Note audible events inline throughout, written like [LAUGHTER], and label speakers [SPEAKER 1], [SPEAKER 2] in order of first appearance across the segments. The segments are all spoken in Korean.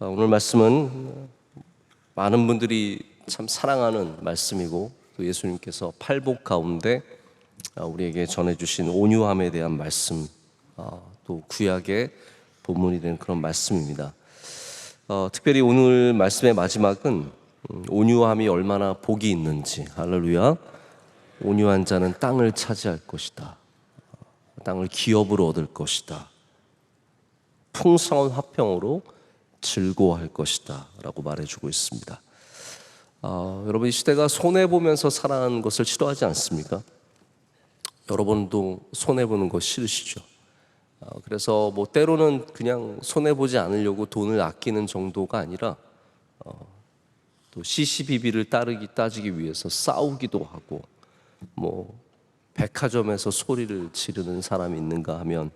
[SPEAKER 1] 어, 오늘 말씀은 많은 분들이 참 사랑하는 말씀이고 또 예수님께서 팔복 가운데 어, 우리에게 전해주신 온유함에 대한 말씀 어, 또 구약의 본문이 된 그런 말씀입니다. 어, 특별히 오늘 말씀의 마지막은 음, 온유함이 얼마나 복이 있는지 할렐루야 온유한 자는 땅을 차지할 것이다. 어, 땅을 기업으로 얻을 것이다. 풍성한 화평으로 즐거워할 것이다 라고 말해주고 있습니다. 어, 여러분 이 시대가 손해 보면서 살아가는 것을 싫어하지 않습니까? 여러분도 손해 보는 거 싫으시죠? 어, 그래서 뭐 때로는 그냥 손해 보지 않으려고 돈을 아끼는 정도가 아니라 어, 또 CCBB를 따르기 따지기 위해서 싸우기도 하고 뭐 백화점에서 소리를 지르는 사람이 있는가 하면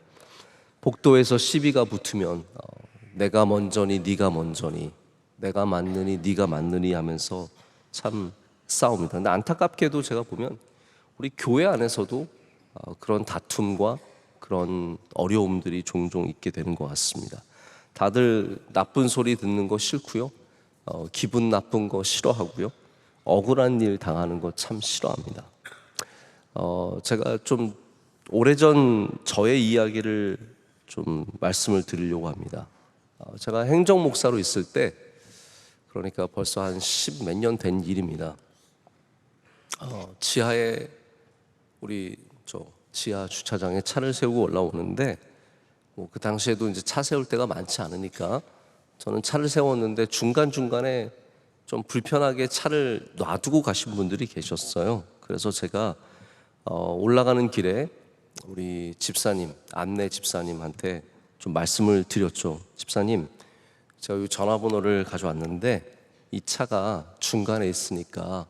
[SPEAKER 1] 복도에서 시비가 붙으면 어, 내가 먼저니 네가 먼저니 내가 맞느니 네가 맞느니 하면서 참 싸웁니다. 근데 안타깝게도 제가 보면 우리 교회 안에서도 어, 그런 다툼과 그런 어려움들이 종종 있게 되는 것 같습니다. 다들 나쁜 소리 듣는 거 싫고요. 어, 기분 나쁜 거 싫어하고요. 억울한 일 당하는 거 참 싫어합니다. 어, 제가 좀 오래전 저의 이야기를 좀 말씀을 드리려고 합니다. 어, 제가 행정 목사로 있을 때 그러니까 벌써 한 십 몇 년 된 일입니다. 어, 지하에 우리 저 지하 주차장에 차를 세우고 올라오는데 뭐 그 당시에도 이제 차 세울 때가 많지 않으니까 저는 차를 세웠는데 중간 중간에 좀 불편하게 차를 놔두고 가신 분들이 계셨어요. 그래서 제가 어, 올라가는 길에 우리 집사님 안내 집사님한테 좀 말씀을 드렸죠. 집사님, 제가 이 전화번호를 가져왔는데 이 차가 중간에 있으니까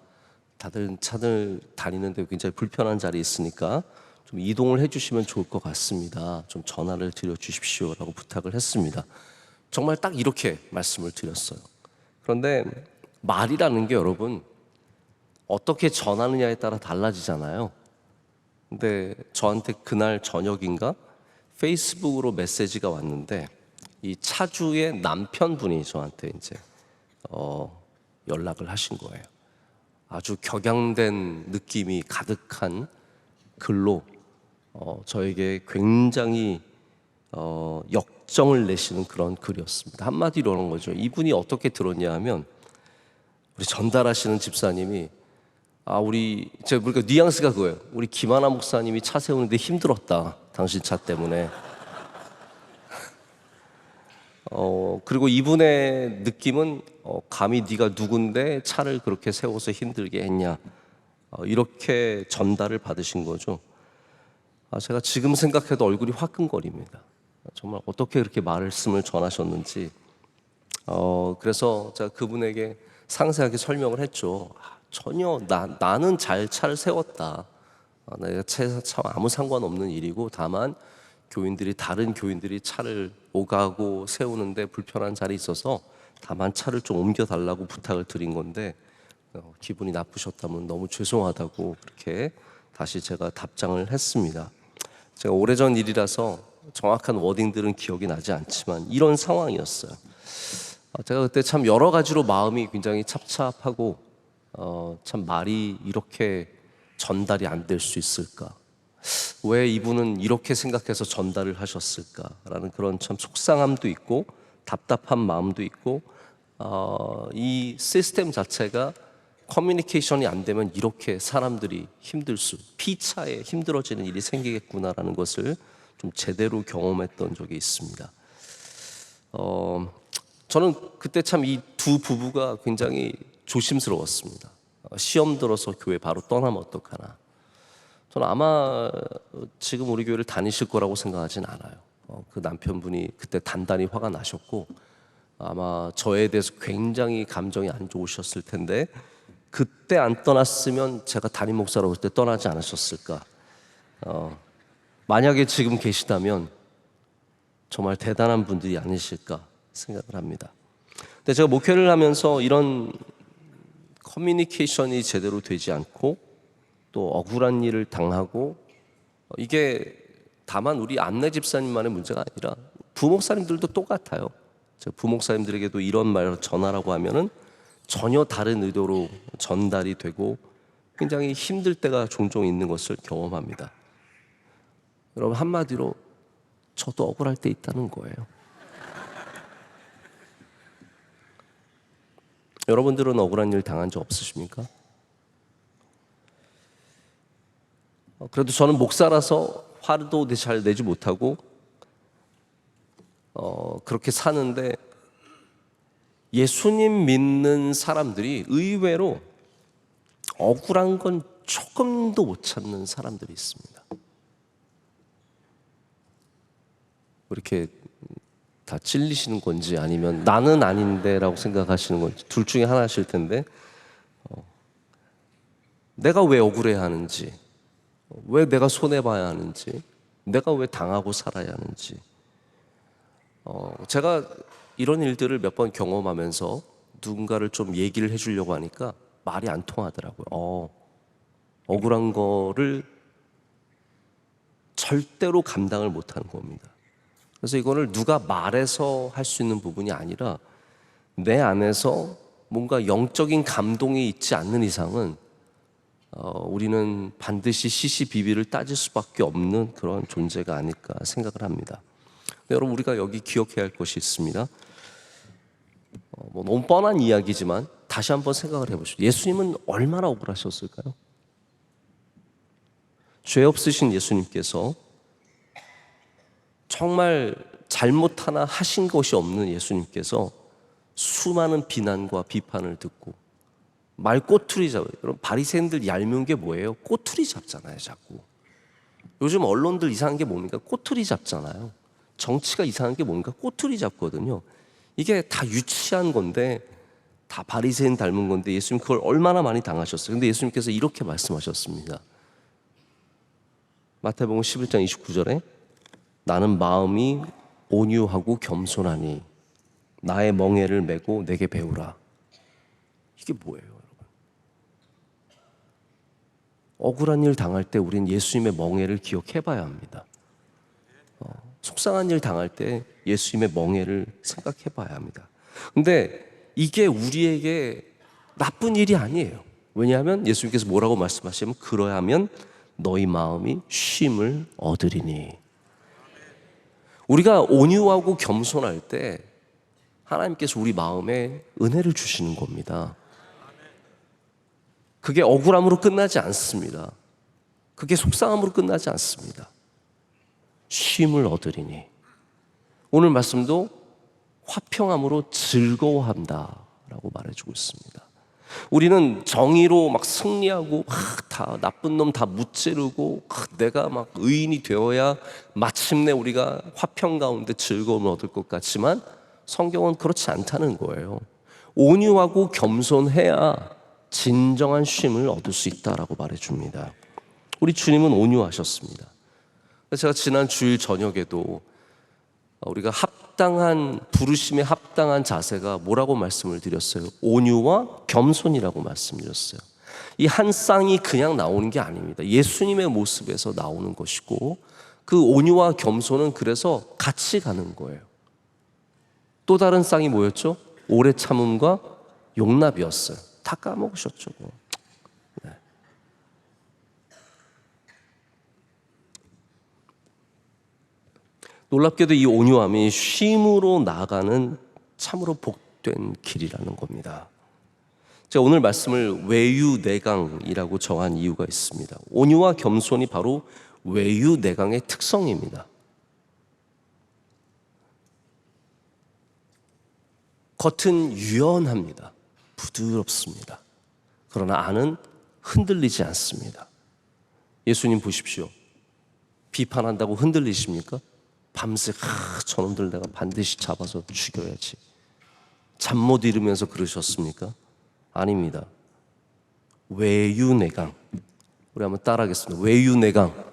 [SPEAKER 1] 다들 차들 다니는데 굉장히 불편한 자리에 있으니까 좀 이동을 해주시면 좋을 것 같습니다. 좀 전화를 드려 주십시오라고 부탁을 했습니다. 정말 딱 이렇게 말씀을 드렸어요. 그런데 말이라는 게 여러분 어떻게 전하느냐에 따라 달라지잖아요. 근데 저한테 그날 저녁인가 페이스북으로 메시지가 왔는데 이 차주의 남편분이 저한테 이제 어, 연락을 하신 거예요. 아주 격양된 느낌이 가득한 글로 어, 저에게 굉장히 어, 역정을 내시는 그런 글이었습니다. 한마디로 그런 거죠. 이분이 어떻게 들었냐 하면 우리 전달하시는 집사님이 아 우리 제가 그러니까 뉘앙스가 그거예요. 우리 김하나 목사님이 차 세우는데 힘들었다. 당신 차 때문에. [LAUGHS] 어 그리고 이분의 느낌은 어, 감히 네가 누군데 차를 그렇게 세워서 힘들게 했냐 어, 이렇게 전달을 받으신 거죠. 아, 제가 지금 생각해도 얼굴이 화끈거립니다. 정말 어떻게 그렇게 말씀을 전하셨는지. 어 그래서 제가 그분에게 상세하게 설명을 했죠. 아, 전혀 나, 나는 잘 차를 세웠다. 아, 내가 차, 차 아무 상관없는 일이고 다만 교인들이 다른 교인들이 차를 오가고 세우는데 불편한 자리 있어서 다만 차를 좀 옮겨 달라고 부탁을 드린 건데 어, 기분이 나쁘셨다면 너무 죄송하다고 그렇게 다시 제가 답장을 했습니다. 제가 오래전 일이라서 정확한 워딩들은 기억이 나지 않지만 이런 상황이었어요. 아, 제가 그때 참 여러 가지로 마음이 굉장히 찹찹하고 어, 참 말이 이렇게 전달이 안 될 수 있을까? 왜 이분은 이렇게 생각해서 전달을 하셨을까라는 그런 참 속상함도 있고 답답한 마음도 있고 어, 이 시스템 자체가 커뮤니케이션이 안 되면 이렇게 사람들이 힘들 수 피차에 힘들어지는 일이 생기겠구나라는 것을 좀 제대로 경험했던 적이 있습니다. 어, 저는 그때 참 이 두 부부가 굉장히 조심스러웠습니다. 어, 시험 들어서 교회 바로 떠나면 어떡하나. 저는 아마 지금 우리 교회를 다니실 거라고 생각하진 않아요. 어, 그 남편분이 그때 단단히 화가 나셨고 아마 저에 대해서 굉장히 감정이 안 좋으셨을 텐데 그때 안 떠났으면 제가 담임 목사라고 그때 떠나지 않으셨을까. 어, 만약에 지금 계시다면 정말 대단한 분들이 아니실까 생각을 합니다. 근데 제가 목회를 하면서 이런 커뮤니케이션이 제대로 되지 않고 또 억울한 일을 당하고 어, 이게 다만 우리 안내 집사님만의 문제가 아니라 부목사님들도 똑같아요. 저 부목사님들에게도 이런 말 전하라고 하면은 전혀 다른 의도로 전달이 되고 굉장히 힘들 때가 종종 있는 것을 경험합니다. 여러분 한마디로 저도 억울할 때 있다는 거예요. 여러분들은 억울한 일 당한 적 없으십니까? 어, 그래도 저는 목사라서 화도 잘 내지 못하고 어, 그렇게 사는데 예수님 믿는 사람들이 의외로 억울한 건 조금도 못 찾는 사람들이 있습니다. 이렇게 다 찔리시는 건지 아니면 나는 아닌데라고 생각하시는 건지 둘 중에 하나실 텐데 어, 내가 왜 억울해 하는지 왜 내가 손해 봐야 하는지 내가 왜 당하고 살아야 하는지 어, 제가 이런 일들을 몇 번 경험하면서 누군가를 좀 얘기를 해주려고 하니까 말이 안 통하더라고요. 어, 억울한 거를 절대로 감당을 못하는 겁니다. 그래서 이거를 누가 말해서 할 수 있는 부분이 아니라 내 안에서 뭔가 영적인 감동이 있지 않는 이상은 어, 우리는 반드시 시시비비를 따질 수밖에 없는 그런 존재가 아닐까 생각을 합니다. 여러분 우리가 여기 기억해야 할 것이 있습니다. 어, 뭐 너무 뻔한 이야기지만 다시 한번 생각을 해보시죠. 예수님은 얼마나 억울하셨을까요? 죄 없으신 예수님께서 정말 잘못 하나 하신 것이 없는 예수님께서 수많은 비난과 비판을 듣고 말 꼬투리 잡아요. 여러분 바리새인들 얄미운 게 뭐예요? 꼬투리 잡잖아요, 자꾸. 요즘 언론들 이상한 게 뭡니까? 꼬투리 잡잖아요. 정치가 이상한 게 뭔가 꼬투리 잡거든요. 이게 다 유치한 건데 다 바리새인 닮은 건데 예수님 그걸 얼마나 많이 당하셨어요. 근데 예수님께서 이렇게 말씀하셨습니다. 마태복음 11장 29절에 나는 마음이 온유하고 겸손하니 나의 멍에를 메고 내게 배우라. 이게 뭐예요, 여러분? 억울한 일 당할 때 우린 예수님의 멍에를 기억해 봐야 합니다. 어, 속상한 일 당할 때 예수님의 멍에를 생각해 봐야 합니다. 근데 이게 우리에게 나쁜 일이 아니에요. 왜냐하면 예수님께서 뭐라고 말씀하시면 그러하면 너희 마음이 쉼을 얻으리니. 우리가 온유하고 겸손할 때 하나님께서 우리 마음에 은혜를 주시는 겁니다. 그게 억울함으로 끝나지 않습니다. 그게 속상함으로 끝나지 않습니다. 쉼을 얻으리니. 오늘 말씀도 화평함으로 즐거워한다 라고 말해주고 있습니다. 우리는 정의로 막 승리하고 막다 나쁜 놈 다 무찌르고 막 내가 막 의인이 되어야 마침내 우리가 화평 가운데 즐거움을 얻을 것 같지만 성경은 그렇지 않다는 거예요. 온유하고 겸손해야 진정한 쉼을 얻을 수 있다라고 말해줍니다. 우리 주님은 온유하셨습니다. 제가 지난 주일 저녁에도 우리가 합 당한 부르심에 합당한 자세가 뭐라고 말씀을 드렸어요? 온유와 겸손이라고 말씀드렸어요. 이 한 쌍이 그냥 나오는 게 아닙니다. 예수님의 모습에서 나오는 것이고 그 온유와 겸손은 그래서 같이 가는 거예요. 또 다른 쌍이 뭐였죠? 오래 참음과 용납이었어요. 다 까먹으셨죠. 네. 놀랍게도 이 온유함이 쉼으로 나아가는 참으로 복된 길이라는 겁니다. 제가 오늘 말씀을 외유내강이라고 정한 이유가 있습니다. 온유와 겸손이 바로 외유내강의 특성입니다. 겉은 유연합니다. 부드럽습니다. 그러나 안은 흔들리지 않습니다. 예수님 보십시오. 비판한다고 흔들리십니까? 밤새 하, 저놈들 내가 반드시 잡아서 죽여야지. 잠 못 이루면서 그러셨습니까? 아닙니다. 외유내강. 우리 한번 따라하겠습니다. 외유내강.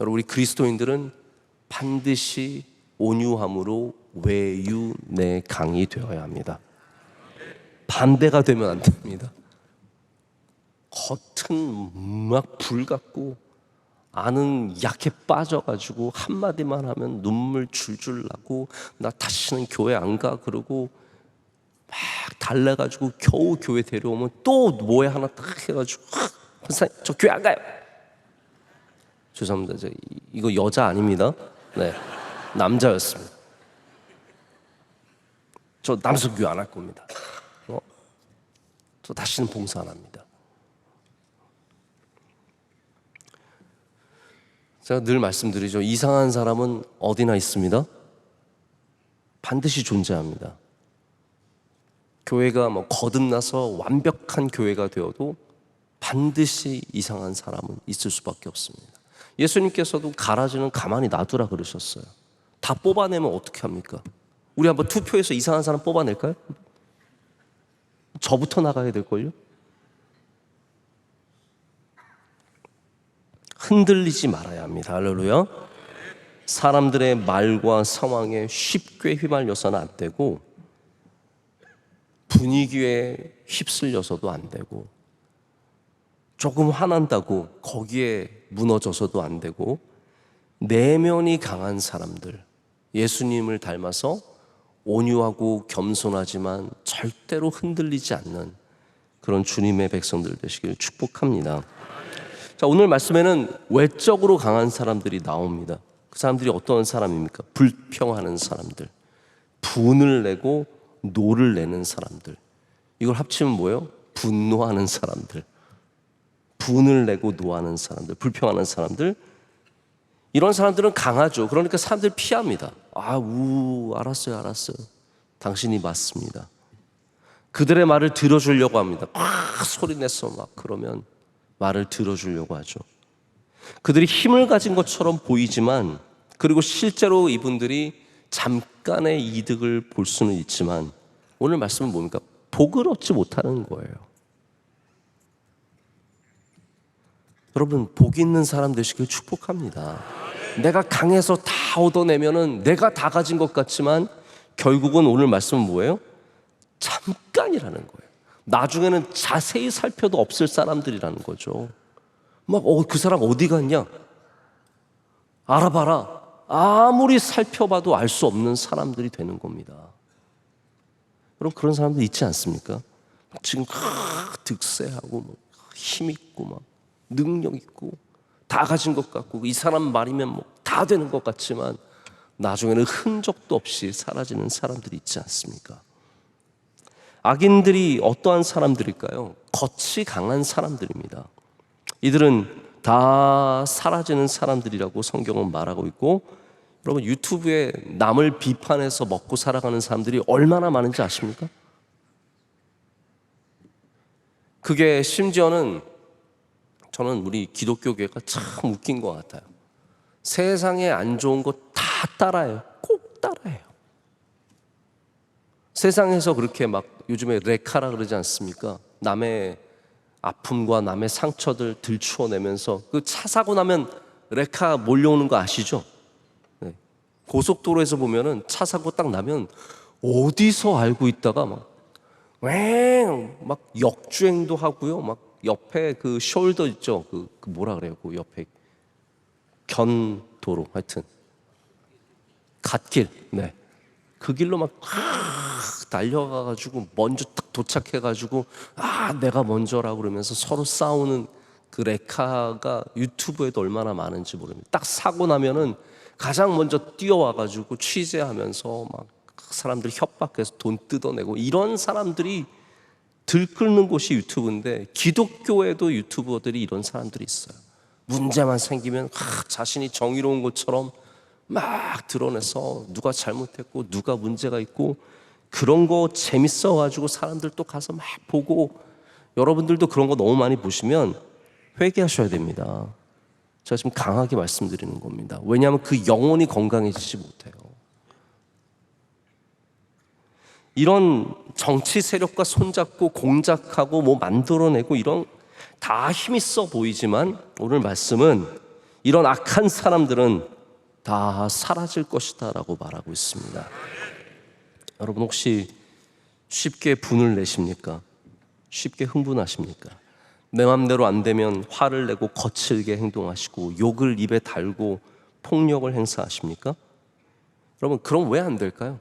[SPEAKER 1] 여러분 우리 그리스도인들은 반드시 온유함으로 외유내강이 되어야 합니다. 반대가 되면 안 됩니다. 겉은 막 불 같고 아는 약에 빠져가지고 한마디만 하면 눈물 줄줄 나고 나 다시는 교회 안 가 그러고 막 달래가지고 겨우 교회 데려오면 또 뭐에 하나 딱 해가지고 선생님 저 교회 안 가요. 죄송합니다. 저 이- 이거 여자 아닙니다. 네 남자였습니다. 저 남성 교회 안 할 겁니다. 어? 저 다시는 봉사 안 합니다. 제가 늘 말씀드리죠. 이상한 사람은 어디나 있습니다. 반드시 존재합니다. 교회가 뭐 거듭나서 완벽한 교회가 되어도 반드시 이상한 사람은 있을 수밖에 없습니다. 예수님께서도 가라지는 가만히 놔두라 그러셨어요. 다 뽑아내면 어떻게 합니까? 우리 한번 투표해서 이상한 사람 뽑아낼까요? 저부터 나가야 될걸요? 흔들리지 말아야 합니다. 할렐루야. 사람들의 말과 상황에 쉽게 휘말려서는 안 되고 분위기에 휩쓸려서도 안 되고 조금 화난다고 거기에 무너져서도 안 되고 내면이 강한 사람들 예수님을 닮아서 온유하고 겸손하지만 절대로 흔들리지 않는 그런 주님의 백성들 되시기를 축복합니다. 자, 오늘 말씀에는 외적으로 강한 사람들이 나옵니다. 그 사람들이 어떤 사람입니까? 불평하는 사람들. 분을 내고 노를 내는 사람들. 이걸 합치면 뭐예요? 분노하는 사람들. 분을 내고 노하는 사람들, 불평하는 사람들. 이런 사람들은 강하죠. 그러니까 사람들 피합니다. 아, 우, 알았어요, 알았어요. 당신이 맞습니다. 그들의 말을 들어주려고 합니다. 막 소리 내서 막 그러면 말을 들어주려고 하죠. 그들이 힘을 가진 것처럼 보이지만 그리고 실제로 이분들이 잠깐의 이득을 볼 수는 있지만 오늘 말씀은 뭡니까? 복을 얻지 못하는 거예요. 여러분 복 있는 사람 되시길 축복합니다. 내가 강해서 다 얻어내면은 내가 다 가진 것 같지만 결국은 오늘 말씀은 뭐예요? 잠깐이라는 거예요. 나중에는 자세히 살펴도 없을 사람들이라는 거죠. 막, 어, 그 사람 어디 갔냐? 알아봐라. 아무리 살펴봐도 알 수 없는 사람들이 되는 겁니다. 여러분, 그런 사람들 있지 않습니까? 지금 하, 득세하고, 뭐, 힘 있고, 막, 능력 있고, 다 가진 것 같고, 이 사람 말이면 뭐, 다 되는 것 같지만, 나중에는 흔적도 없이 사라지는 사람들이 있지 않습니까? 악인들이 어떠한 사람들일까요? 겉이 강한 사람들입니다. 이들은 다 사라지는 사람들이라고 성경은 말하고 있고 여러분 유튜브에 남을 비판해서 먹고 살아가는 사람들이 얼마나 많은지 아십니까? 그게 심지어는 저는 우리 기독교계가 참 웃긴 것 같아요. 세상에 안 좋은 거 다 따라해요. 꼭 따라해요. 세상에서 그렇게 막 요즘에 레카라 그러지 않습니까? 남의 아픔과 남의 상처들 들추어내면서 그 차 사고 나면 레카 몰려오는 거 아시죠? 네. 고속도로에서 보면은 차 사고 딱 나면 어디서 알고 있다가 막 왱 막 역주행도 하고요. 막 옆에 그 숄더 있죠. 그, 그 뭐라 그래요? 그 옆에 견도로 하여튼 갓길. 네. 그 길로 막 달려가가지고 먼저 딱 도착해가지고 아 내가 먼저라 그러면서 서로 싸우는 그 레카가 유튜브에도 얼마나 많은지 모릅니다. 딱 사고 나면은 가장 먼저 뛰어와가지고 취재하면서 막 사람들 협박해서 돈 뜯어내고 이런 사람들이 들끓는 곳이 유튜브인데 기독교에도 유튜버들이 이런 사람들이 있어요. 문제만 생기면 아, 자신이 정의로운 것처럼 막 드러내서 누가 잘못했고 누가 문제가 있고 그런 거 재밌어 가지고 사람들 또 가서 막 보고 여러분들도 그런 거 너무 많이 보시면 회개하셔야 됩니다. 제가 지금 강하게 말씀드리는 겁니다. 왜냐하면 그 영혼이 건강해지지 못해요. 이런 정치 세력과 손잡고 공작하고 뭐 만들어내고 이런 다 힘있어 보이지만 오늘 말씀은 이런 악한 사람들은 다 사라질 것이다 라고 말하고 있습니다. 여러분 혹시 쉽게 분을 내십니까? 쉽게 흥분하십니까? 내 맘대로 안 되면 화를 내고 거칠게 행동하시고 욕을 입에 달고 폭력을 행사하십니까? 여러분 그럼 왜 안 될까요?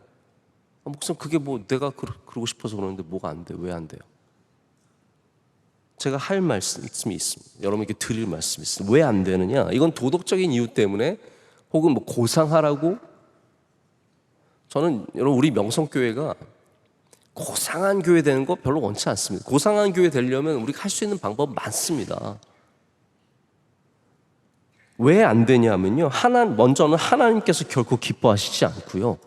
[SPEAKER 1] 아, 목사님 그게 뭐 내가 그러, 그러고 싶어서 그러는데 뭐가 안 돼? 왜 안 돼요? 제가 할 말씀이 있습니다. 여러분께 드릴 말씀이 있습니다. 왜 안 되느냐? 이건 도덕적인 이유 때문에 혹은 뭐 고상하라고 저는 여러분 우리 명성교회가 고상한 교회 되는 거 별로 원치 않습니다. 고상한 교회 되려면 우리가 할 수 있는 방법 많습니다. 왜 안 되냐면요. 하나 먼저는 하나님께서 결코 기뻐하시지 않고요.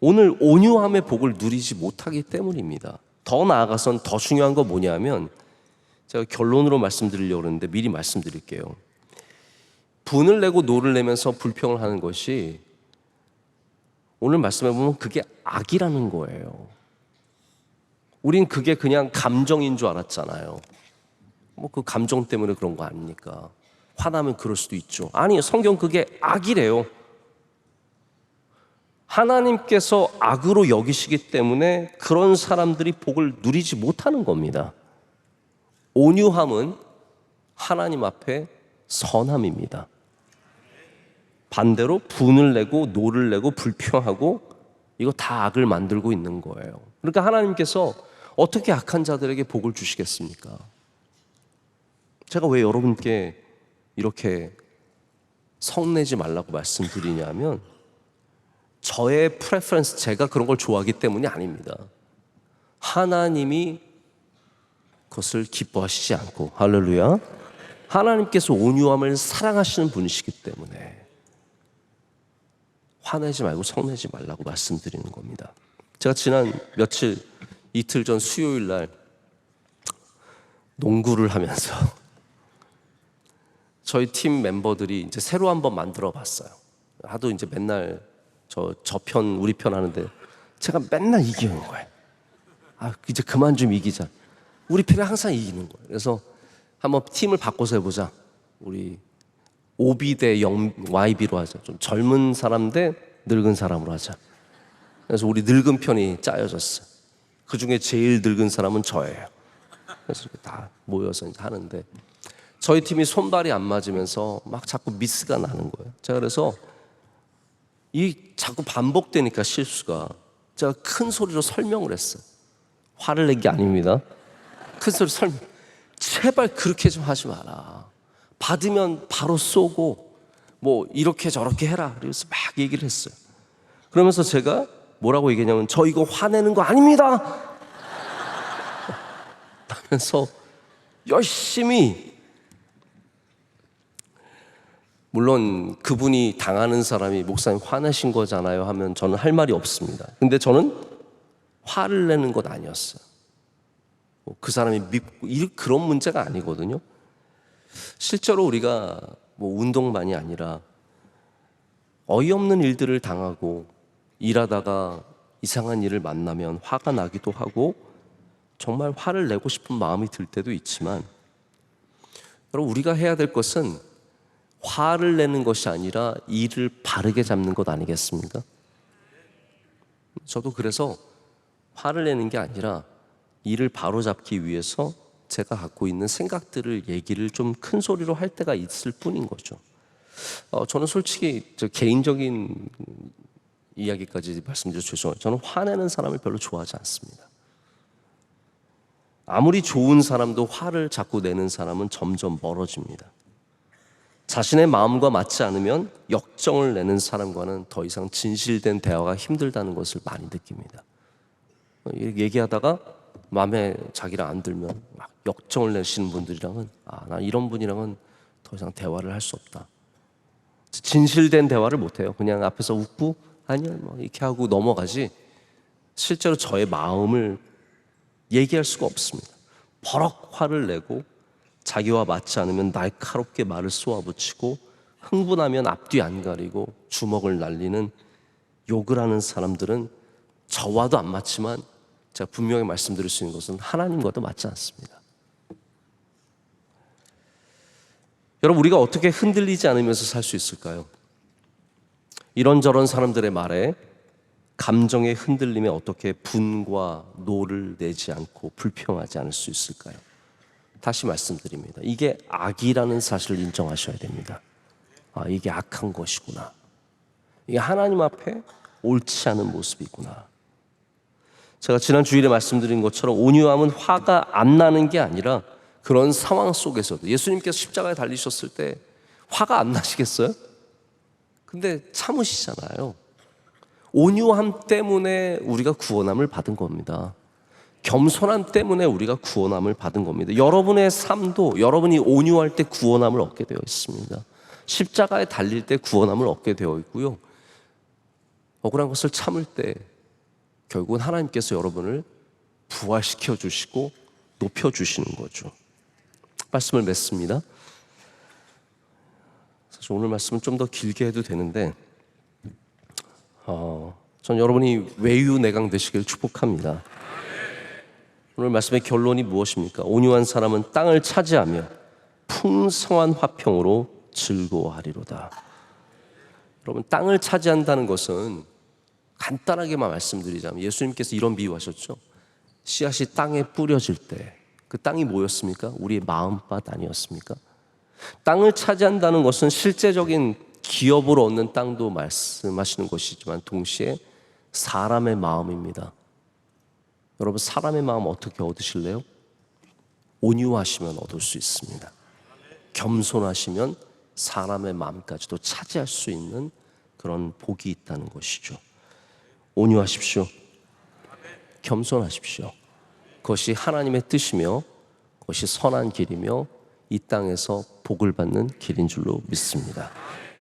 [SPEAKER 1] 오늘 온유함의 복을 누리지 못하기 때문입니다. 더 나아가선 더 중요한 거 뭐냐면 제가 결론으로 말씀드리려고 그러는데 미리 말씀드릴게요. 분을 내고 노를 내면서 불평을 하는 것이 오늘 말씀해 보면 그게 악이라는 거예요. 우린 그게 그냥 감정인 줄 알았잖아요. 뭐 그 감정 때문에 그런 거 아닙니까? 화나면 그럴 수도 있죠. 아니, 성경 그게 악이래요. 하나님께서 악으로 여기시기 때문에 그런 사람들이 복을 누리지 못하는 겁니다. 온유함은 하나님 앞에 선함입니다. 반대로 분을 내고 노를 내고 불평하고 이거 다 악을 만들고 있는 거예요. 그러니까 하나님께서 어떻게 악한 자들에게 복을 주시겠습니까? 제가 왜 여러분께 이렇게 성내지 말라고 말씀드리냐면 저의 프레퍼런스 제가 그런 걸 좋아하기 때문이 아닙니다. 하나님이 그것을 기뻐하시지 않고 할렐루야. 하나님께서 온유함을 사랑하시는 분이시기 때문에 화내지 말고 성내지 말라고 말씀드리는 겁니다. 제가 지난 며칠 이틀 전 수요일 날 농구를 하면서 [LAUGHS] 저희 팀 멤버들이 이제 새로 한번 만들어 봤어요. 하도 이제 맨날 저 저 편 우리 편 하는데 제가 맨날 이기는 거예요. 아 이제 그만 좀 이기자. 우리 편이 항상 이기는 거예요. 그래서 한번 팀을 바꿔서 해보자. 우리 OB 대 영, YB로 하자. 좀 젊은 사람 대 늙은 사람으로 하자. 그래서 우리 늙은 편이 짜여졌어. 그 중에 제일 늙은 사람은 저예요. 그래서 다 모여서 이제 하는데 저희 팀이 손발이 안 맞으면서 막 자꾸 미스가 나는 거예요. 제가 그래서 이 자꾸 반복되니까 실수가 제가 큰 소리로 설명을 했어요. 화를 낸 게 아닙니다. 큰 소리 설명. 제발 그렇게 좀 하지 마라. 받으면 바로 쏘고 뭐 이렇게 저렇게 해라. 그래서 막 얘기를 했어요. 그러면서 제가 뭐라고 얘기했냐면 저 이거 화내는 거 아닙니다. 하면서 열심히 물론 그분이 당하는 사람이 목사님 화내신 거잖아요 하면 저는 할 말이 없습니다. 근데 저는 화를 내는 것 아니었어요. 뭐그 사람이 믿고 이 그런 문제가 아니거든요. 실제로 우리가 뭐 운동만이 아니라 어이없는 일들을 당하고 일하다가 이상한 일을 만나면 화가 나기도 하고 정말 화를 내고 싶은 마음이 들 때도 있지만 여러분 우리가 해야 될 것은 화를 내는 것이 아니라 일을 바르게 잡는 것 아니겠습니까? 저도 그래서 화를 내는 게 아니라 일을 바로 잡기 위해서 제가 갖고 있는 생각들을 얘기를 좀 큰 소리로 할 때가 있을 뿐인 거죠. 어, 저는 솔직히 저 개인적인 이야기까지 말씀드려 죄송해요. 저는 화내는 사람을 별로 좋아하지 않습니다. 아무리 좋은 사람도 화를 자꾸 내는 사람은 점점 멀어집니다. 자신의 마음과 맞지 않으면 역정을 내는 사람과는 더 이상 진실된 대화가 힘들다는 것을 많이 느낍니다. 어, 얘기하다가 마음에 자기랑 안 들면 막 역정을 내시는 분들이랑은 아, 나 이런 분이랑은 더 이상 대화를 할 수 없다. 진실된 대화를 못 해요. 그냥 앞에서 웃고 아니요 뭐 이렇게 하고 넘어가지. 실제로 저의 마음을 얘기할 수가 없습니다. 버럭 화를 내고 자기와 맞지 않으면 날카롭게 말을 쏘아붙이고 흥분하면 앞뒤 안 가리고 주먹을 날리는 욕을 하는 사람들은 저와도 안 맞지만 제가 분명히 말씀드릴 수 있는 것은 하나님과도 맞지 않습니다. 여러분 우리가 어떻게 흔들리지 않으면서 살 수 있을까요? 이런저런 사람들의 말에 감정의 흔들림에 어떻게 분과 노를 내지 않고 불평하지 않을 수 있을까요? 다시 말씀드립니다. 이게 악이라는 사실을 인정하셔야 됩니다. 아, 이게 악한 것이구나. 이게 하나님 앞에 옳지 않은 모습이구나. 제가 지난 주일에 말씀드린 것처럼 온유함은 화가 안 나는 게 아니라 그런 상황 속에서도 예수님께서 십자가에 달리셨을 때 화가 안 나시겠어요? 근데 참으시잖아요. 온유함 때문에 우리가 구원함을 받은 겁니다. 겸손함 때문에 우리가 구원함을 받은 겁니다. 여러분의 삶도 여러분이 온유할 때 구원함을 얻게 되어 있습니다. 십자가에 달릴 때 구원함을 얻게 되어 있고요. 억울한 것을 참을 때 결국은 하나님께서 여러분을 부활시켜 주시고 높여 주시는 거죠. 말씀을 맺습니다. 사실 오늘 말씀은 좀 더 길게 해도 되는데, 어, 전 여러분이 외유 내강 되시길 축복합니다. 오늘 말씀의 결론이 무엇입니까? 온유한 사람은 땅을 차지하며 풍성한 화평으로 즐거워하리로다. 여러분 땅을 차지한다는 것은 간단하게만 말씀드리자면 예수님께서 이런 비유하셨죠. 씨앗이 땅에 뿌려질 때 그 땅이 뭐였습니까? 우리의 마음밭 아니었습니까? 땅을 차지한다는 것은 실제적인 기업을 얻는 땅도 말씀하시는 것이지만 동시에 사람의 마음입니다. 여러분 사람의 마음 어떻게 얻으실래요? 온유하시면 얻을 수 있습니다. 겸손하시면 사람의 마음까지도 차지할 수 있는 그런 복이 있다는 것이죠. 온유하십시오. 겸손하십시오. 그것이 하나님의 뜻이며 그것이 선한 길이며 이 땅에서 복을 받는 길인 줄로 믿습니다.